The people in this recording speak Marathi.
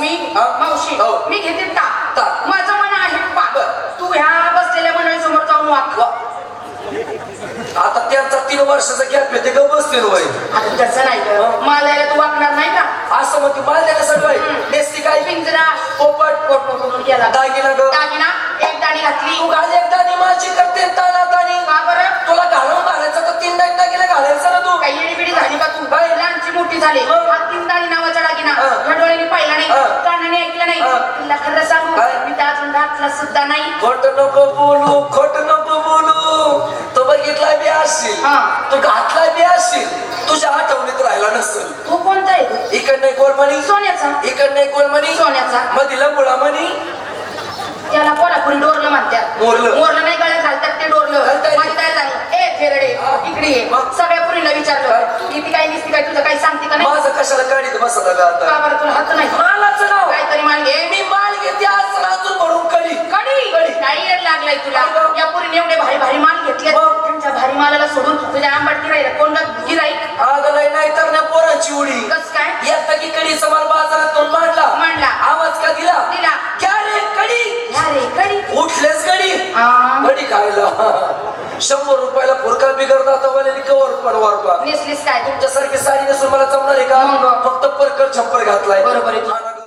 मी? मावशी हो. मी घेते टाक टाक. माझं मन आहे बर. तू ह्या बसलेल्या मंडळी समोर जाऊन वाक वा. आता त्यांचा तीन वर्षाचा गॅप येते ग बसते वय तसं नाही ग. माझ्याला तू वाकणार नाही का असं मग ती मला त्याला सगळं. नेसती काय पिंजरा पोपट पोट करून गेला दागिना ग दागिना एक दाणी घातली तू घाल एकदा निमाची करते ताना तानी का बरं तुला घालून घालायचं तर तीन दागिना दागिना घालायचं ना तू काही येडी बिडी झाली का तू? लहानची मोठी झाली हा. हा तीन दाणी नावाचा दागिना हा. ह्या डोळ्याने पाहिला नाही हा. कानाने ऐकलं नाही हा. तुला खरं सांगू? मी तर अजून घातला सुद्धा नाही. खोट नको बोलू खोट नको बोलू. तो बघितला बी असशील हा. तू घातला बी असशील तुझ्या आठवणीत राहिला नसेल. तू कोणता आहे? इकडनं गोलमणी सोन्याचा. इकडनं गोलमणी सोन्याचा. मधीला मुळामणी. त्याला कोल्हापुरी डोरलं म्हणतात. मोरलं. मोरलं नाही गळ्यात घालतात ते डोरलं. सांग? ए फेरडे. इकडे ये. मग? सगळ्या पुरीला विचारलं. किती काय दिसती काय तुझं काही सांगते का नाही? माझं कशाला गाडीत बसत आलं का आता बरं तुला हात नाही? मालाचं नाव. काहीतरी मान घे मी तुला? या पुरीने एवढे भारी भारी माल घेतले मग? त्यांच्या भारी मालाला सोडून तुझ्या आंबाट गिराईला कोण गिराईक आगलाय नाही तर ना पोरांची उडी. कस काय? एकटा की कडीचा माल बाजारातून मांडला. मांडला. आवाज का दिला? दिला. क्या रे कडी? ह्या रे कडी? उठलेच गडी आ. गडी खायला. शंभर रुपयाला फुरका तर मला कवर पडवार पा नेसलीस काय? तुमच्यासारखी साडी नेसून मला जमणार आहे का. फक्त परकर छप्पर घातलाय. बरोबर आहे.